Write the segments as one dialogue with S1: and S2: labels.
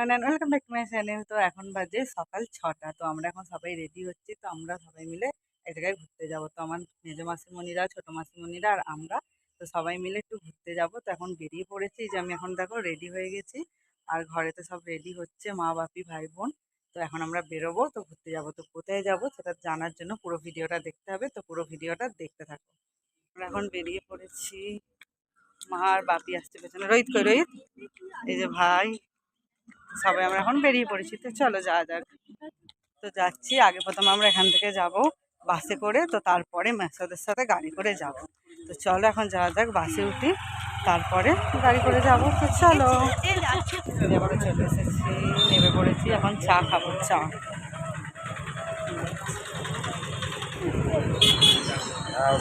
S1: Welcome back to my channel তো এখন বাজে সকাল ছটা, তো আমরা এখন সবাই রেডি হচ্ছি, তো আমরা সবাই মিলে এক জায়গায় ঘুরতে যাব। তো আমার মেজো মাসিমণিরা, ছোটো মাসিমণিরা আর আমরা, তো সবাই মিলে একটু ঘুরতে যাব। তো এখন বেরিয়ে পড়েছি যে আমি এখন দেখো রেডি হয়ে গেছি। আর ঘরে তো সব রেডি হচ্ছে মা, বাপি, ভাই, বোন। তো এখন আমরা বেরোবো, তো ঘুরতে যাব। তো কোথায় যাব সেটা জানার জন্য পুরো ভিডিওটা দেখতে হবে। তো পুরো ভিডিওটা দেখতে থাকো। আমরা এখন বেরিয়ে পড়েছি। মা আর বাপি আসছে পেছনে। রোহিত কই, রোহিত? এই যে ভাই। সবাই আমরা এখন বেরিয়ে পড়েছি। তো চলো যাওয়া যাক। তো যাচ্ছি আগে প্রথমে আমরা এখান থেকে যাব বাসে করে তো তারপরে মেসোদের সাথে গাড়ি করে যাব। তো চলো এখন যাওয়া যাক বাসে উঠি তারপরে গাড়ি করে যাব। তো চলো। এবারে চলে এসেছি নেমে পড়েছি এখন চা খাব চা।
S2: হ্যাঁ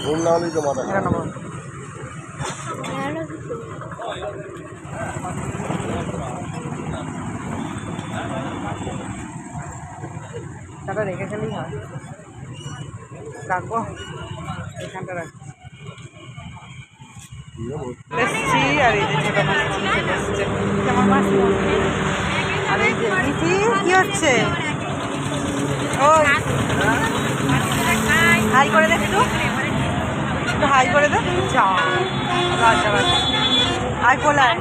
S2: ঘুম না হলেই তো মাথা
S1: এটা নেব চাটা রেখে গেলেই হয় রাখব এখানটা এসছি। আর এই কি হচ্ছে? হাই করে দে একটু। হাই করে দে। যা। হাই কোলায়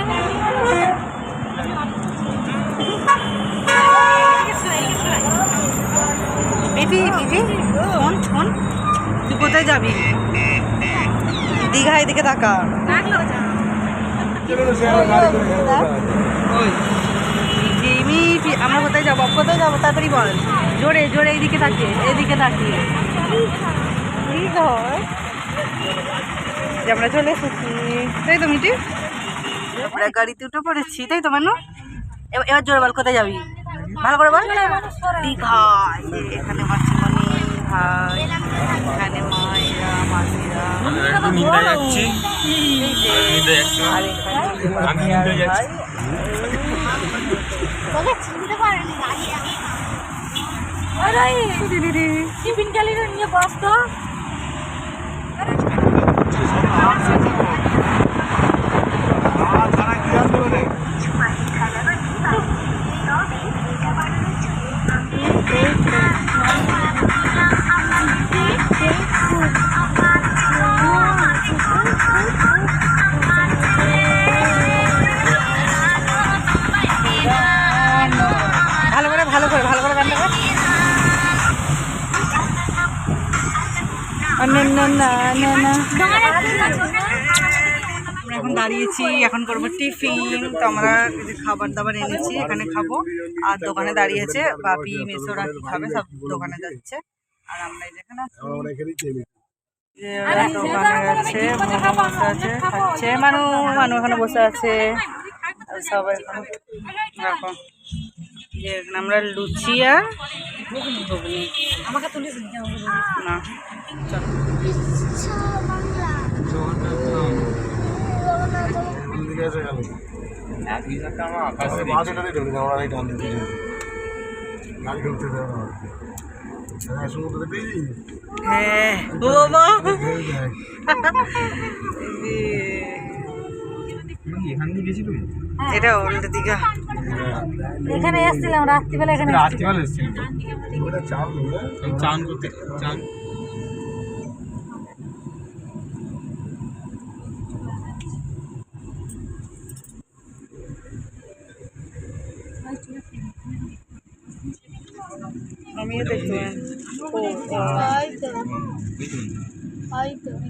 S1: মিঠি মিঠি শোন শোন, তুই কোথায় যাবি? দীঘা এদিকে মিঠি আমরা কোথায় যাব? কোথায় যাব, তাড়াতাড়ি বল। জোরে জোরে, এইদিকে তাকিয়ে এদিকে তাকিয়ে। কি হয় যে, আমরা চলে এসেছি। তাই তো, মিঠি? আমরা গাড়িতে উঠে পড়েছি, তাই তো, মানু? এবার জোরে বল, কোথায় যাবি? ভালো করে বল। দীঘায়। এখানে মাসিমণি ভাই এখানে মায়েরা মাসিরা।
S3: একটু নিন্দা যাচ্ছি।
S1: এই যে এখন দাঁড়িয়েছি, এখন করব টিফিন। তো আমরা খাবার দাবার এনেছি এখানে খাব। আর দোকানে দাঁড়িয়েছে বাপি, মেসোরা কি খাবে, সব দোকানে যাচ্ছে। আর আমরা যেখানে আছি। দোকানে বসে আছে, খাচ্ছে। মানু মানু এখানে বসে আছে। সবাই এখন যে আমরা লুচি আর ঘুগনি।
S2: দেবো না? হ্যাঁ
S3: এখান দিয়ে গেছিল?
S1: এটা ওল্ড দীঘা।
S4: এখানে এসেছিলাম রাত্রিবেলা এখানে
S3: রাত্রিবেলা
S2: ওটা
S3: চান করতে চান।
S1: আমিও
S4: হয়তো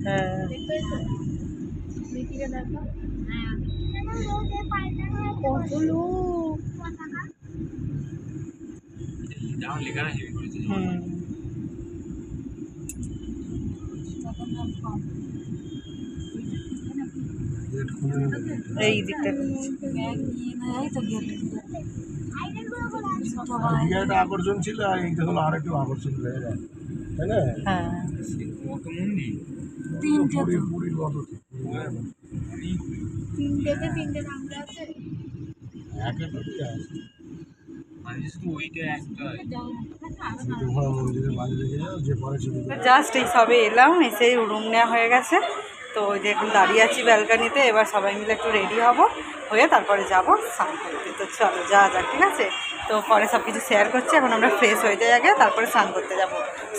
S1: হ্যাঁ।
S4: কত লোক
S1: এই দিকটা
S2: একটা আকর্ষণ ছিল আর এইটা হলো আর একটু আকর্ষণ হয়ে। তাই না
S1: হ্যাঁ
S4: তিনটে
S2: পুরী পুরীর মতো। ঠিক।
S4: তিনটেতে তিনটে আছে।
S2: আছে।
S3: মানে
S1: জাস্ট এই সবে এলাম এসে রুম নেওয়া হয়ে গেছে। তো ওই যে এখন দাঁড়িয়ে আছি ব্যালকানিতে এবার সবাই মিলে একটু রেডি হব। হয়ে তারপরে যাব স্নান করতে। তো চলো যা যাক ঠিক আছে? তো পরে সব কিছু শেয়ার করছি এখন আমরা ফ্রেশ হয়ে যাই আগে তারপরে স্নান করতে যাব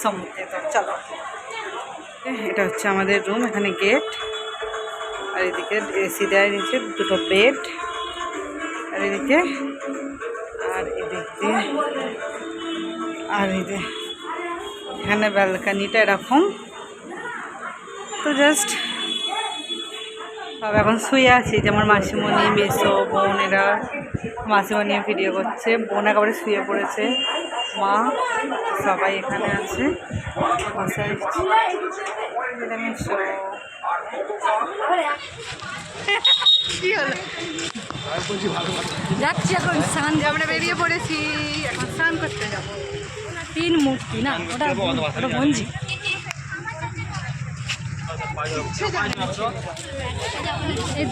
S1: সমুদ্রে। তো চলো। এটা হচ্ছে আমাদের রুম এখানে গেট আর এদিকে এসি দেওয়া নিচে দুটো বেড আর এদিকে, আর এদিক দিয়ে আর যে এখানে ব্যালকানিটা এরকম তো জাস্ট সব এখন শুয়ে আছি, যে আমার মাসিমণি, মেসো বোন এরা মাসিমণি ভিডিও করছে, বোন একেবারে শুয়ে পড়েছে, মা, সবাই এখানে আছে। মেসো। কি হলো
S4: যাচ্ছি এখন স্নান
S1: আমরা বেরিয়ে পড়েছি। এখন স্নান করতে যাব।
S4: তিন মূর্তি না? ওটা ওটা গঞ্জি।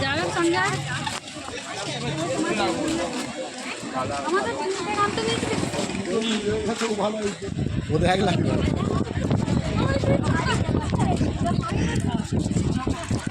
S4: যাবেন সঙ্গে আমাদের
S2: ওদের এক লাখ 好漂！好。